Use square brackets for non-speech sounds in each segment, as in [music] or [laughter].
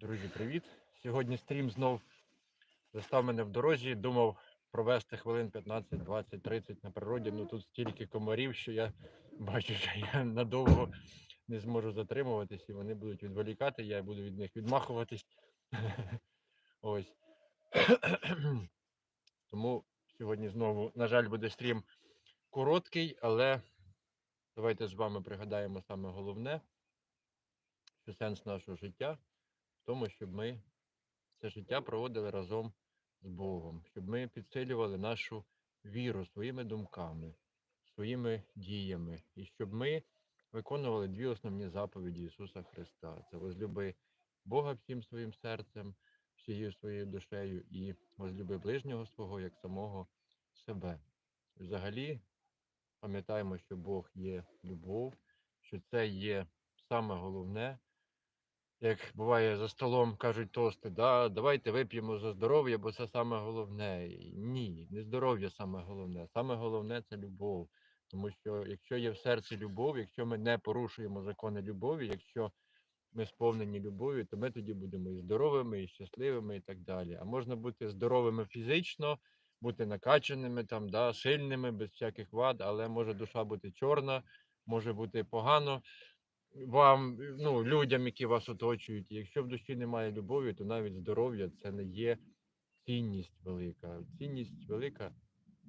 Друзі, привіт! Сьогодні стрім знов застав мене в дорозі. Думав провести хвилин 15, 20, 30 на природі. Ну тут стільки комарів, що я [laughs] бачу, що я надовго не зможу затримуватись і вони будуть відволікати, я буду від них відмахуватись. [laughs] Ось. [clears throat] Тому сьогодні знову, на жаль, буде стрім короткий, але давайте з вами пригадаємо саме головне, що сенс нашого життя тому, щоб ми це життя проводили разом з Богом, щоб ми підсилювали нашу віру своїми думками, своїми діями, і щоб ми виконували дві основні заповіді Ісуса Христа. Це возлюби Бога всім своїм серцем, всією своєю душею і возлюби ближнього свого як самого себе. Взагалі, пам'ятаємо, що Бог є любов, що це є саме головне. Як буває за столом кажуть тости, да, давайте вип'ємо за здоров'я, бо це саме головне. Ні, не здоров'я саме головне. Саме головне це любов. Тому що якщо є в серці любов, якщо ми не порушуємо закони любові, якщо ми сповнені любов'ю, то ми тоді будемо і здоровими, і щасливими, і так далі. А можна бути здоровими фізично, бути накачаними, там, да, сильними, без всяких вад, але може душа бути чорна, може бути погано вам, ну, людям, які вас оточують. Якщо в душі немає любові, то навіть здоров'я це не є цінність велика. Цінність велика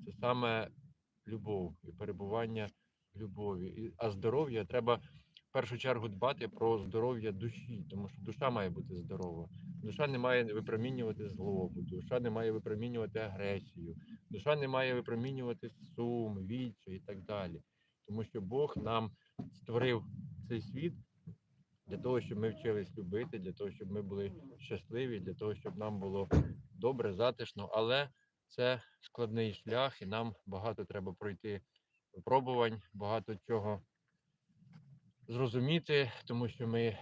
це саме любов і перебування в любові. А здоров'я треба в першу чергу дбати про здоров'я душі, тому що душа має бути здорова. Душа не має випромінювати злобу, душа не має випромінювати агресію, душа не має випромінювати сум, відчай і так далі. Тому що Бог нам створив цей світ для того, щоб ми вчились любити, для того, щоб ми були щасливі, для того, щоб нам було добре, затишно. Але це складний шлях, і нам багато треба пройти випробувань, багато чого зрозуміти, тому що ми,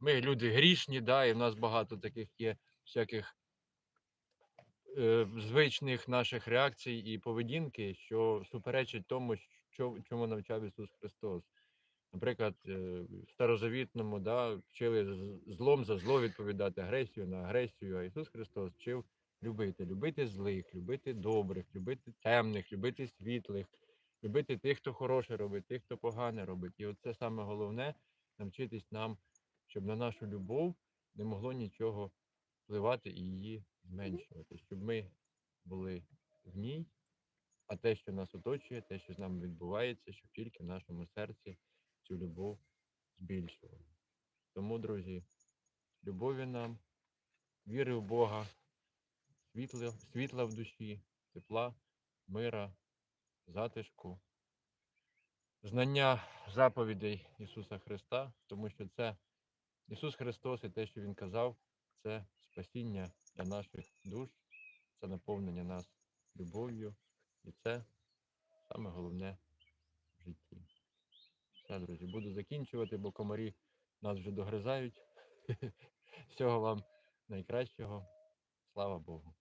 ми люди грішні, да, і в нас багато таких є всяких е, звичних наших реакцій і поведінки, що суперечить тому, що, чому навчав Ісус Христос. Наприклад, е, в старозавітному да, вчили злом за зло відповідати агресію на агресію. А Ісус Христос вчив любити, любити злих, любити добрих, любити темних, любити світлих, любити тих, хто хороше робить, тих, хто погане робить. І оце саме головне навчитись нам, щоб на нашу любов не могло нічого впливати і її зменшувати, щоб ми були в ній, а те, що нас оточує, те, що з нами відбувається, щоб тільки в нашому серці цю любов збільшували. Тому, друзі, любові нам, віри в Бога, світла, світла в душі, тепла, мира, затишку, знання заповідей Ісуса Христа, тому що це Ісус Христос і те, що Він казав, це спасіння для наших душ, це наповнення нас любов'ю, і це саме головне. Все, друзі, буду закінчувати, бо комарі нас вже догризають. [laughs] Всього вам найкращого. Слава Богу.